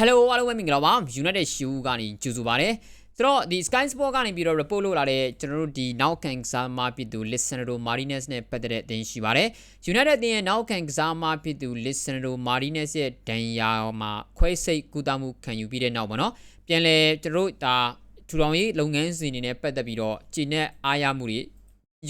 Hello အားလုံးပဲမင်္ဂလာပါ United Shoe ကနေကြိုဆိုပါရစေဆိုတော့ဒီ Sky Sport ကနေပြီးတော့ report လုပ်လာတဲ့ကျွန်တော်တို့ဒီနောက်ခံကစားမဖြစ်သူ Lisandro Martinez နဲ့ပတ်သက်တဲ့အသင်းရှိပါတယ် United တင်ရဲ့နောက်ခံကစားမဖြစ်သူ Lisandro Martinez ရဲ့ဒဏ်ရာမှာခွဲစိတ်ကူတာမှုခံယူပြီးတဲ့နောက်ပေါ့နော်ပြန်လဲကျွန်တော်တို့ဒါထူထောင်ရေးလုပ်ငန်းစဉ်တွေနဲ့ပတ်သက်ပြီးတော့ဂျင်းနဲ့အားရမှုတွေ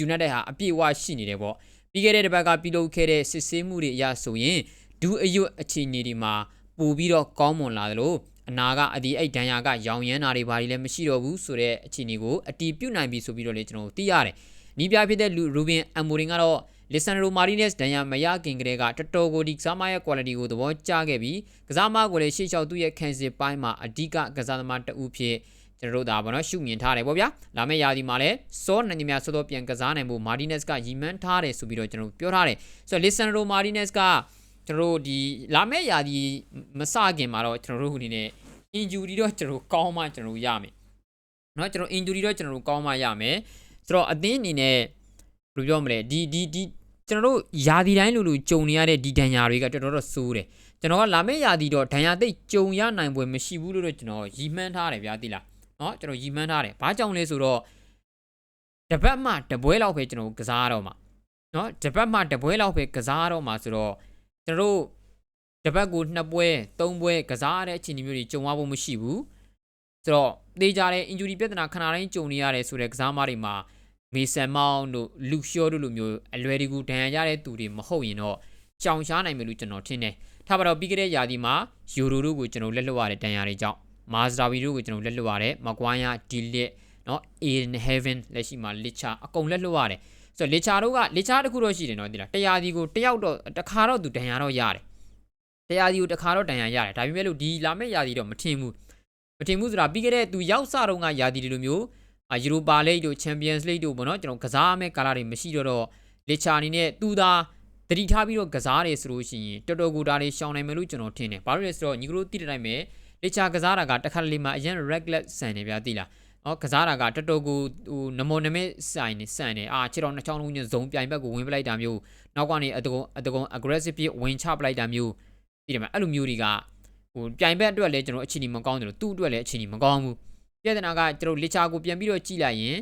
United ဟာအပြည့်အဝရှိနေတယ်ပေါ့ပြီးခဲ့တဲ့တစ်ပတ်ကပြုလုပ်ခဲ့တဲ့စစ်ဆေးမှုတွေအရဆိုရင်ဒူးအယွတ်အခြေအနေတွေမှာ ပို့ပြီးတော့ကောင်းမွန်လာသလိုအနာကအဒီအိတ်ဒဏ်ရာကရောင်ရမ်းတာတွေဘာတွေလည်းမရှိတော့ဘူးဆိုတဲ့အခြေအနေကိုအတီးပြုတ်နိုင်ပြီဆိုပြီးတော့လေကျွန်တော်တို့သိရတယ်။နီးပြဖြစ်တဲ့လူရူဘင်အမ်မိုရင်ကတော့လီဆန်ဒရိုမာရီနက်စ်ဒဏ်ရာမရခင်ကတည်းကတော်တော်ကိုဒီကစားမရဲ့ quality ကိုသဘောကျခဲ့ပြီးကစားမကိုလည်းရှေ့လျှောက်သူ့ရဲ့ခံစစ်ပိုင်းမှာအဓိကကစားသမားတဦးဖြစ်ကျွန်တော်တို့ဒါပေါ့နော်ရှုမြင်ထားတယ်ပေါ့ဗျာလာမယ့်ရာသီမှာလည်းစောနိုင်မြစောတော့ပြန်ကစားနိုင်ဖို့မာဒီနက်စ်ကရီမန်းထားတယ်ဆိုပြီးတော့ကျွန်တော်ပြောထားတယ်ဆိုတော့လီဆန်ဒရိုမာရီနက်စ် ကကျွန်တော်တို့ဒီလာမယ့်ရာသီမစခင်မှာတော့ကျွန်တော်တို့ဟိုနေနဲ့ injury တော့ကျွန်တော်ကောင်းမှကျွန်တော်ရမယ်เนาะကျွန်တော် injury တော့ကျွန်တော်ကောင်းမှရမယ်ဆိုတော့အသင်းအနေနဲ့ဘယ်လိုပြောမလဲဒီဒီဒီကျွန်တော်တို့ယာဒီတိုင်းလိုလိုကြုံနေရတဲ့ဒီဒဏ်ရာတွေကတော်တော်တော့စိုးတယ်ကျွန်တော်ကလာမယ့်ယာဒီတော့ဒဏ်ရာသိကြုံရနိုင်ပွဲမရှိဘူးလို့တော့ကျွန်တော်ရီမှန်းထားတယ်ဗျာသိလားเนาะကျွန်တော်ရီမှန်းထားတယ်ဘာကြောင့်လဲဆိုတော့တပတ်မှတပွဲလောက်ပဲကျွန်တော်ကစားရတော့မှာเนาะတပတ်မှတပွဲလောက်ပဲကစားရတော့မှာဆိုတော့ ကျွန်တော်တို့တပတ်ကိုနှစ်ပွဲသုံးပွဲကစားရတဲ့အခြေအနေမျိုးတွေကြုံရဖို့မရှိဘူးဆိုတော့သေချာတဲ့ injury ပြဿနာခဏတိုင်းကြုံနေရတယ်ဆိုတဲ့ကစားမတွေမှာမေဆန်မောင်းတို့လူရှော့တို့လိုမျိုးအလွယ်တကူဒဏ်ရာရတဲ့သူတွေမဟုတ်ရင်တော့ကြောင်ရှားနိုင်မယ်လို့ကျွန်တော်ထင်တယ်ထားပါတော့ပြီးခဲ့တဲ့ယာဒီမှာယူရိုတို့ကိုကျွန်တော်လက်လွတ်ရတဲ့ဒဏ်ရာတွေကြောင့်မာဇရာဗီတို့ကိုကျွန်တော်လက်လွတ်ရတယ်မကွိုင်းယာဒီလစ်နော် in heaven လက်ရှိမှာလစ်ချာအကုန်လက်လွတ်ရတယ် ဆိုတော့လစ်ချာတို့ကလစ်ချာတခုတော့ရှိတယ်နော်ဒီလားတရားဒီကိုတယောက်တော့တခါတော့သူဒဏ်ရာတော့ရတယ်တရားဒီကိုတခါတော့ဒဏ်ရာရတယ်ဒါပေမဲ့လို့ဒီလာမယ့်ယာဒီတော့မထင်ဘူးမထင်ဘူးဆိုတာပြီးခဲ့တဲ့သူရောက်စတော့ကယာဒီတွေလိုမျိုးအာယူရိုပါလိတ်တို့ချန်ပီယံစ်လိတ်တို့ပေါ့နော်ကျွန်တော်ကစားမဲ့ကာလာတွေမရှိတော့တော့လစ်ချာအနေနဲ့သူသာတတိထားပြီးတော့ကစားတယ်ဆိုလို့ရှိရင်တော်တော်ကိုဒါလေးရှောင်းနိုင်မယ်လို့ကျွန်တော်ထင်တယ်ဘာလို့လဲဆိုတော့ညီကတို့တိတဲ့တိုင်းပဲလစ်ချာကစားတာကတစ်ခါတလေမှာအရင် regular ဆန်နေဗျာတိလား နော်ကစားတာကတော်တော်ကိုဟိုနမောနမဲဆိုင်နေဆန်နေအာခြေတော်နှစ်ချောင်းလုံးညဇုံပြိုင်ဘက်ကိုဝင်ပလိုက်တာမျိုးနောက်ကနေအတကုံအတကုံ aggressive ပြဝင်ချပလိုက်တာမျိုးဒီတယ်မှာအဲ့လိုမျိုးတွေကဟိုပြိုင်ဘက်အတွက်လည်းကျွန်တော်အခြေအနေမကောင်းတယ်လို့သူ့အတွက်လည်းအခြေအနေမကောင်းဘူးပြဿနာကကျွန်တော်လစ်ချာကိုပြန်ပြီးတော့ကြည့်လိုက်ရင်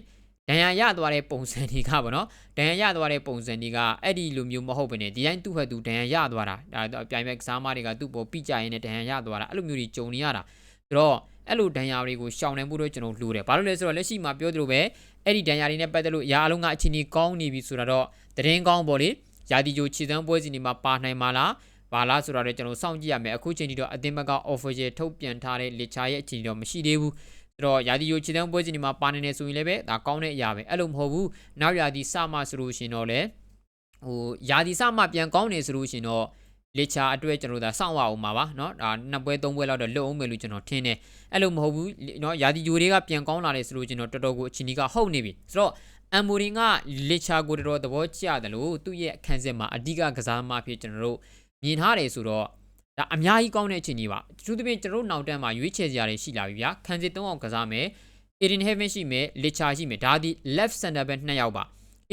ဒဏ်ရာရသွားတဲ့ပုံစံတွေကပေါ့နော်ဒဏ်ရာရသွားတဲ့ပုံစံတွေကအဲ့ဒီလိုမျိုးမဟုတ်ဘဲねဒီတိုင်းသူ့ဟက်သူဒဏ်ရာရသွားတာဒါပြိုင်ဘက်ကစားမတွေကသူ့ပေါ်ပြကြရင်လည်းဒဏ်ရာရသွားတာအဲ့လိုမျိုးတွေကြုံနေရတာဆိုတော့ အဲ့လိုဒဏ်ရာတွေကိုရှောင်နိုင်ဖို့တော့ကျွန်တော်လိုတယ်ဘာလို့လဲဆိုတော့လက်ရှိမှာပြောသလိုပဲအဲ့ဒီဒဏ်ရာတွေနဲ့ပတ်သက်လို့အရာအလုံးကအခြေအနေကောင်းနေပြီဆိုတော့သတင်းကောင်းပေါ့လေယာတီဂျိုခြေစမ်းပွဲစီတွေမှာပါနိုင်မှာလားဘာလားဆိုတော့လည်းကျွန်တော်စောင့်ကြည့်ရမယ်အခုချိန်ထိတော့အသင်းဘက်က official ထုတ်ပြန်ထားတဲ့လက်ချာရဲ့အခြေအနေတော့မရှိသေးဘူးဆိုတော့ယာတီယိုခြေတန်းပွဲစဉ်ဒီမှာပါနေနေဆိုရင်လည်းပဲဒါကောင်းတဲ့အရာပဲအဲ့လိုမဟုတ်ဘူးနောက်ယာတီစမှဆိုလို့ရှင်တော့လေဟိုယာတီစမှပြန်ကောင်းနေဆိုလို့ရှင်တော့ လက်ချာအတွက်ကျွန်တော်တို့ဒါစောင့်ရအောင်ပါပါเนาะဒါနှစ်ပွဲသုံးပွဲလောက်တော့လွတ်အောင်မယ်လို့ကျွန်တော်ထင်တယ်အဲ့လိုမဟုတ်ဘူးเนาะယာတီယိုတွေကပြန်ကောင်းလာတယ်ဆိုလို့ကျွန်တော်တော်တော်ကိုအချင်းကြီးကဟုတ်နေပြီဆိုတော့အမ်မိုရင်ကလက်ချာကိုတော်သဘောကျတယ်လို့သူ့ရဲ့အခန်းစစ်မှာအဓိကကစားမဖြစ်ကျွန်တော်တို့မြင်ထားတယ်ဆိုတော့ဒါအများကြီးကောင်းတဲ့အခြေအနေပါသူသဖြင့်ကျွန်တော်နောက်တန်းမှာရွေးချယ်စရာတွေရှိလာပြီဗျာခန်းစစ်၃အောင်ကစားမယ် Eden Heaven ရှိမယ် Licha ရှိမယ်ဒါဒီ left center back နှစ်ယောက်ပါ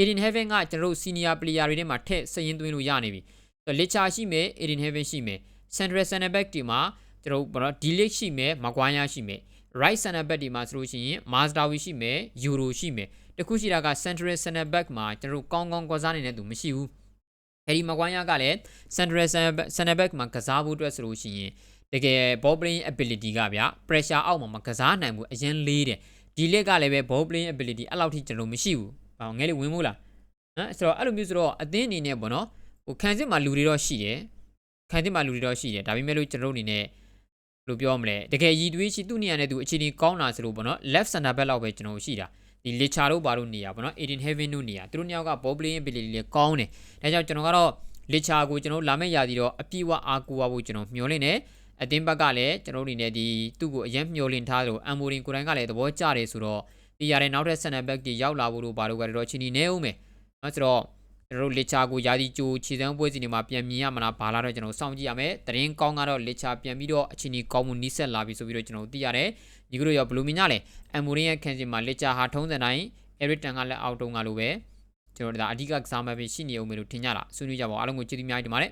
Eden Heaven ကကျွန်တော်တို့ senior player တွေထဲမှာထည့်စရင်သွင်းလို့ရနေပြီ ဆိုတော့ Licha ရှိမယ် Eden Heaven ရှိမယ် central center back ဒီမှာကျွန်တော်တို့ဘာလို့ Delic ရှိမယ် Maguire ရှိမယ် right center back ဒီမှာဆိုလို့ရှိရင် Mazdawi ရှိမယ် Euro ရှိမယ်တခုရှိတာက central center back မှာကျွန်တော်တို့ကောင်းကောင်းကစားနေတဲ့သူမရှိဘူးဟယ်ရီမကွိုင်းယာကလည်း central center back မှာကစားဖို့အတွက်ဆိုလို့ရှိရင်တကယ် ball playing ability ကဗျာ pressure အောက်မှာမကစားနိုင်ဘူးအရင်လေးတယ်ဒီလက်ကလည်းပဲ ball playing ability အဲ့လောက်ထိကျွန်တော်မရှိဘူး။ဘာငဲလေးဝင်မို့လား။နော်ဆိုတော့အဲ့လိုမျိုးဆိုတော့အသင်းအနေနဲ့ပေါ့နော် ဟိုခံစစ်မှာလူတွေတော့ရှိတယ်။ခံစစ်မှာလူတွေတော့ရှိတယ်ဒါပေမဲ့လို့ကျွန်တော်အနေနဲ့ဘယ်လိုပြောမလဲတကယ်ရည်သွေးရှိသူ့နေရာနဲ့သူအခြေအနေကောင်းလာဆိုလို့ပေါ့နော် left center back လောက်ပဲကျွန်တော်ရှိတာ။ဒီလေချာတို့ဘာလို့နေရပါတော့ Eden Heaven တို့နေရသူတို့နှစ်ယောက်က ball playing ability လေးကောင်းတယ်ဒါကြောင့်ကျွန်တော်ကတော့လေချာကိုကျွန်တော်လာမယ့်ရာသီတော့အပြည့်အဝအားကိုးဖို့ကျွန်တော်မျှော်လင့်နေအတင်းဘက်ကလည်းကျွန်တော်တို့အနေနဲ့ဒီသူ့ကိုအရင်မျှော်လင့်ထားသလိုအမ်မိုရင်ကိုတိုင်းကလည်းသဘောကျတယ်ဆိုတော့ဒီရတဲ့နောက်ထပ် center back တွေရောက်လာဖို့တို့ဘာလို့ကတော့ချင်းနေနေဦးမယ်နော်ဆိုတော့ ကျွန်တော်တို့လေချာကိုယာဒီဂျိုခြေစမ်းပွဲစီတွေမှာပြန်မြင်ရမလားဘာလားတော့ကျွန်တော်စောင့်ကြည့်ရမယ်တရင်ကောင်းကတော့လေချာပြန်ပြီးတော့အချင်းကြီးကောင်းမှုနီးစက်လာပြီဆိုပြီးတော့ကျွန်တော်သိရတယ်ညီကတို့ရောဘလူးမြင်ကြလဲအမ်မိုရင်ရဲ့ခန်းစီမှာလေချာဟာထုံးစံတိုင်း Eric Tan ကလည်းအောက်တုံးကလိုပဲကျွန်တော်တို့ဒါအဓိကကစားမပဲရှိနေအောင်မယ်လို့ထင်ကြတာဆွေးနွေးကြပါဦးအားလုံးကိုကျေးဇူးများကြီးတင်ပါတယ်